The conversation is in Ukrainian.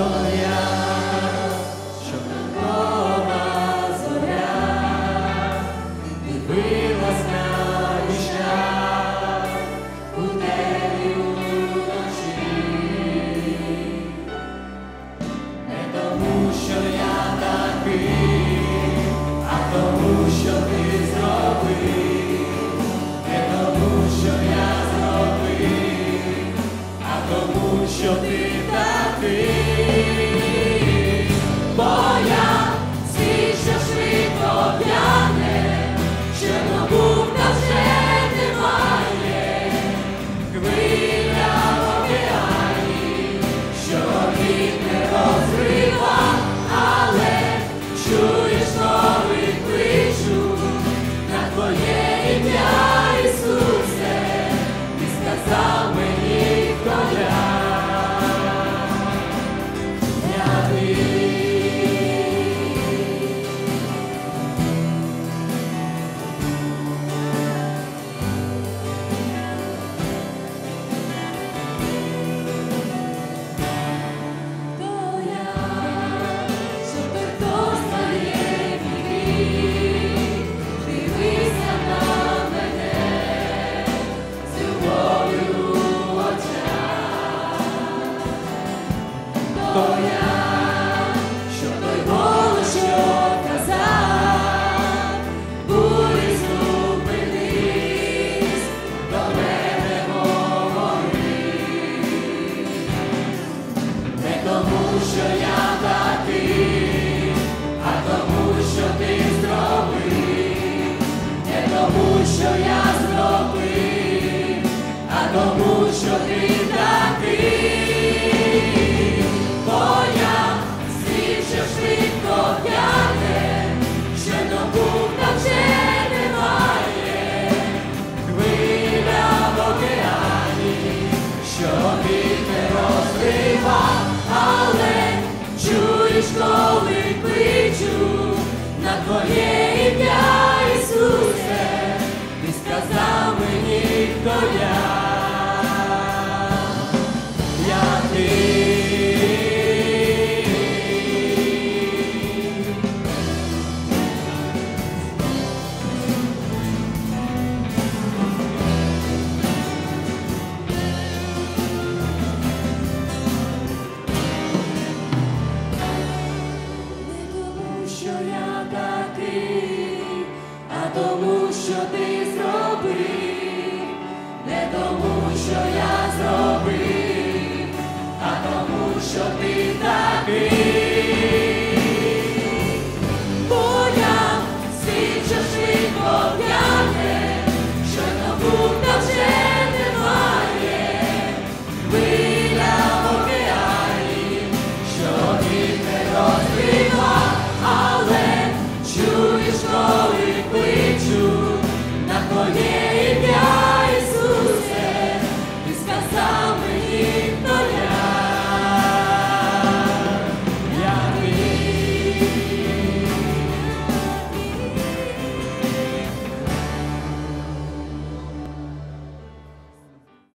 historia. Що ти зробив, не тому, що я зробив, а тому, що ти такий.